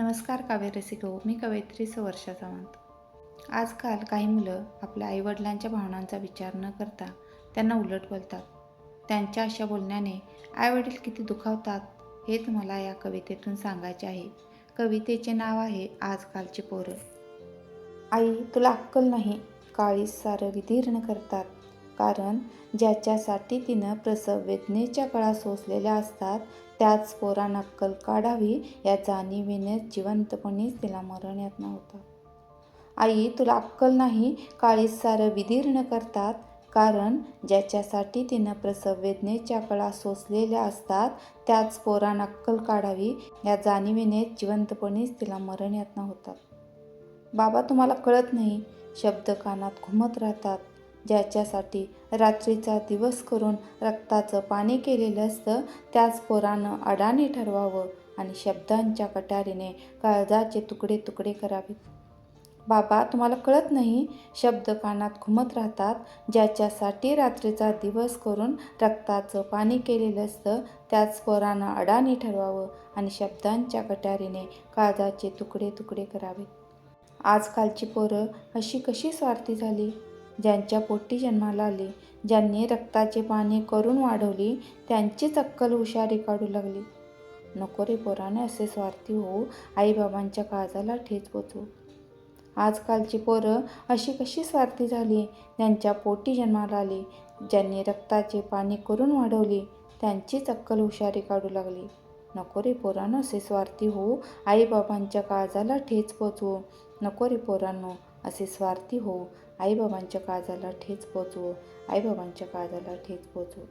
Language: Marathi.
नमस्कार काव्य रसिको हो, मी कवयित्री सवर्षा सावंत आजकाल काही मुलं आपल्या आईवडिलांच्या भावनांचा विचार न करता त्यांना उलट बोलतात. त्यांच्या अशा बोलण्याने आईवडील किती दुखावतात हे तुम्हाला या कवितेतून सांगायचे आहे. कवितेचे नाव आहे आजकालची पोरं. आई तुला अक्कल नाही. काळीस सारं विदीर्ण करतात. कारण ज्याच्यासाठी तिनं प्रसव वेदनेच्या कळा सोसलेल्या असतात त्याच पोरा नक्कल काढावी या जाणीवेनेच जिवंतपणीच तिला मरण यातना होतात आई तुला अक्कल नाही? काळीस सारं विदीर्ण करतात. कारण ज्याच्यासाठी तिनं प्रसव वेदनेच्या कळा सोसलेल्या असतात त्याच पोरा नक्कल काढावी या जाणीवेनेच जिवंतपणीच तिला मरण यातना होतात बाबा तुम्हाला कळत नाही? शब्द कानात घुमत राहतात. ज्याच्यासाठी रात्रीचा दिवस करून रक्ताचं पाणी केलेलं असतं त्याच पोरानं अडाणी ठरवावं आणि शब्दांच्या कटारीने काळजाचे तुकडे तुकडे करावेत बाबा तुम्हाला कळत नाही? शब्द कानात घुमत राहतात. ज्याच्यासाठी रात्रीचा दिवस करून रक्ताचं पाणी केलेलं असतं त्याच पोरानं अडाणी ठरवावं आणि शब्दांच्या कटारीने काळजाचे तुकडे तुकडे करावेत आजकालची पोरं अशी कशी स्वार्थी झाली? ज्यांच्या पोटी जन्माला आली ज्यांनी रक्ताचे पाणी करून वाढवली त्यांचीच अक्कल हुशारी काढू लागली. नको रे पोराने असे स्वार्थी होऊ आईबाबांच्या काळजाला ठेच पोचू. आजकालची पोरं अशी कशी स्वार्थी झाली? ज्यांच्या पोटी जन्माला आली ज्यांनी रक्ताचे पाणी करून वाढवली त्यांचीच अक्कल हुशारी काढू लागली. नको रे पोरानं असे स्वार्थी होऊ आईबाबांच्या काळजाला ठेच पोचवू नको रे पोरांनो असे स्वार्थी होऊ. आईबाबांच्या काळजाला ठेच पोचवू. आईबाबांच्या काळजाला ठेच पोचवू.